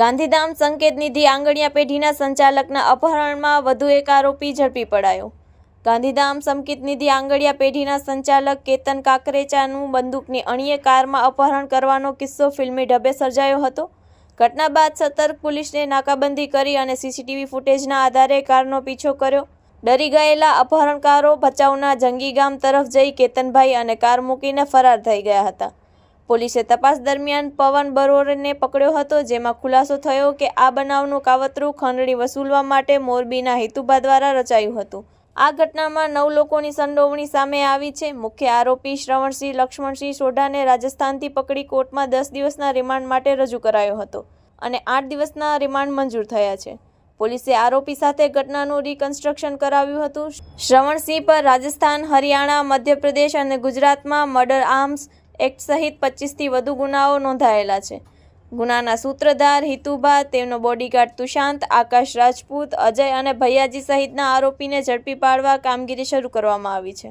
ગાંધીધામ સંકેત નિધિ આંગણિયા પેઢીના સંચાલકના અપહરણમાં વધુ એક આરોપી ઝડપી પડાયો. ગાંધીધામ સંકેત નિધિ આંગણિયા પેઢીના સંચાલક કેતન કાકરેચાનું બંદૂકની અણીએ કારમાં અપહરણ કરવાનો કિસ્સો ફિલ્મી ઢબે સર્જાયો હતો. ઘટના બાદ સતર્ક પોલીસને નાકાબંધી કરી અને સીસીટીવી ફૂટેજના આધારે કારનો પીછો કર્યો. ડરી ગયેલા અપહરણકારો ભચાઉના જંગી ગામ તરફ જઈ કેતનભાઈ અને કાર મૂકીને ફરાર થઈ ગયા હતા. પોલીસે તપાસ દરમિયાન પવન બરોરને પકડ્યો હતો, જેમાં ખુલાસો થયો કે આ બનાવનું કાવતરું ખંડણી વસૂલવા માટે મોરબીના હેતુભા દ્વારા રચાયું હતું. આ ઘટનામાં નવ લોકોની સંડોવણી સામે આવી છે. મુખ્ય આરોપી શ્રવણસિંહ, લક્ષ્મણસિંહ સોઢાને રાજસ્થાનથી પકડી કોર્ટમાં દસ દિવસના રિમાન્ડ માટે રજૂ કરાયો હતો અને આઠ દિવસના રિમાન્ડ મંજૂર થયા છે. પોલીસે આરોપી સાથે ઘટનાનું રિકન્સ્ટ્રક્શન કરાવ્યું હતું. શ્રવણસિંહ પર રાજસ્થાન, હરિયાણા, મધ્યપ્રદેશ અને ગુજરાતમાં મર્ડર આર્મ્સ એક્ટ સહિત પચીસથી વધુ ગુનાઓ નોંધાયેલા છે. ગુનાના સૂત્રધાર હિતુભા, તેમનો બોડીગાર્ડ તુષાંત, આકાશ રાજપૂત, અજય અને ભૈયાજી સહિતના આરોપીને ઝડપી પાડવા કામગીરી શરૂ કરવામાં આવી છે.